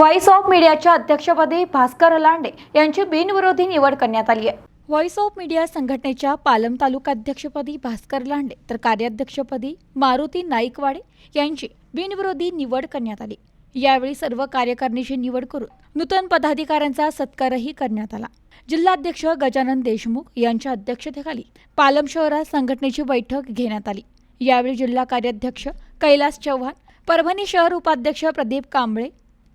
Voice of मीडियाच्या अध्यक्षपदी भास्कर लांडे यांची बिनविरोधी निवड करण्यात आली आहे. व्हॉइस ऑफ मीडिया संघटनेच्या पालम तालुका अध्यक्षपदी भास्कर लांडे तर कार्याध्यक्षपदी मारुती नाईकवाडे यांची बिनविरोधी निवड करण्यात आली. यावेळी सर्व कार्यकारिणीची निवड करून नूतन पदाधिकाऱ्यांचा सत्कारही करण्यात आला. जिल्हाध्यक्ष गजानन देशमुख यांच्या अध्यक्षतेखाली पालम शहरात संघटनेची बैठक घेण्यात आली. यावेळी जिल्हा कार्याध्यक्ष कैलास चव्हाण परभणी शहर उपाध्यक्ष प्रदीप कांबळे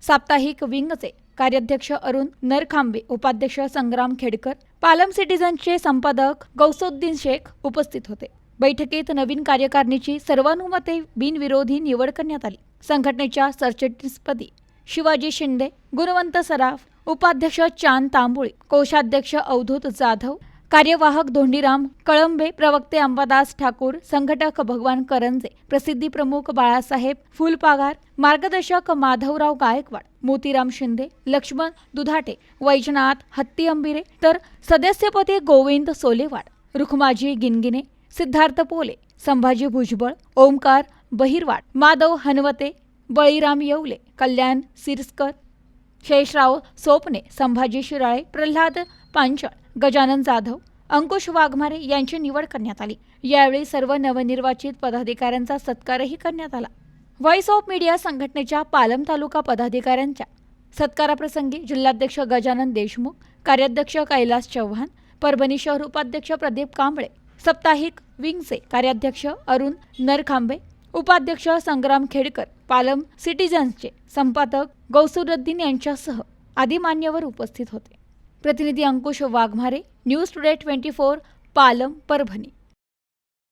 साप्ताहिक विंगचे कार्याध्यक्ष अरुण नरखांबे उपाध्यक्ष संग्राम खेडकर पालम सिटीजनचे संपादक गौसुद्दीन शेख उपस्थित होते. बैठकीत नवीन कार्यकारिणीची सर्वानुमते बिनविरोधी निवड करण्यात आली. संघटनेच्या सरचिटणीसपदी शिवाजी शिंदे गुणवंत सराफ उपाध्यक्ष चांद तांबुळे कोषाध्यक्ष अवधूत जाधव कार्यवाहक धोंडीराम कळंबे प्रवक्ते अंबादास ठाकूर संघटक भगवान करंजे प्रसिद्धी प्रमुख बाळासाहेब फुलपागार मार्गदर्शक माधवराव गायकवाड मोतीराम शिंदे लक्ष्मण दुधाटे वैजनाथ हत्ती अंबिरे तर सदस्यपदी गोविंद सोलेवाड रुखमाजी गिनगिने सिद्धार्थ पोले संभाजी भुजबळ ओमकार बहिरवाड माधव हनवते बळीराम येवले कल्याण सिरस्कर शेषराव सोपने संभाजी शिराळे प्रल्हाद पांचाळ गजानन जाधव अंकुश वाघमारे यांची निवड करण्यात आली. यावेळी सर्व नवनिर्वाचित पदाधिकाऱ्यांचा सत्कारही करण्यात आला. व्हॉइस ऑफ मीडिया संघटनेच्या पालम तालुका पदाधिकाऱ्यांच्या सत्काराप्रसंगी जिल्हाध्यक्ष गजानन देशमुख कार्याध्यक्ष कैलास चव्हाण परभणी शहर उपाध्यक्ष प्रदीप कांबळे साप्ताहिक विंगचे कार्याध्यक्ष अरुण नरखांबे उपाध्यक्ष संग्राम खेडकर पालम सिटीजन्सचे संपादक गौसुरुद्दीन यांच्यासह आदी मान्यवर उपस्थित होते. प्रतिनिधी Ankush Waghmare news today twenty four Palam Parbhani.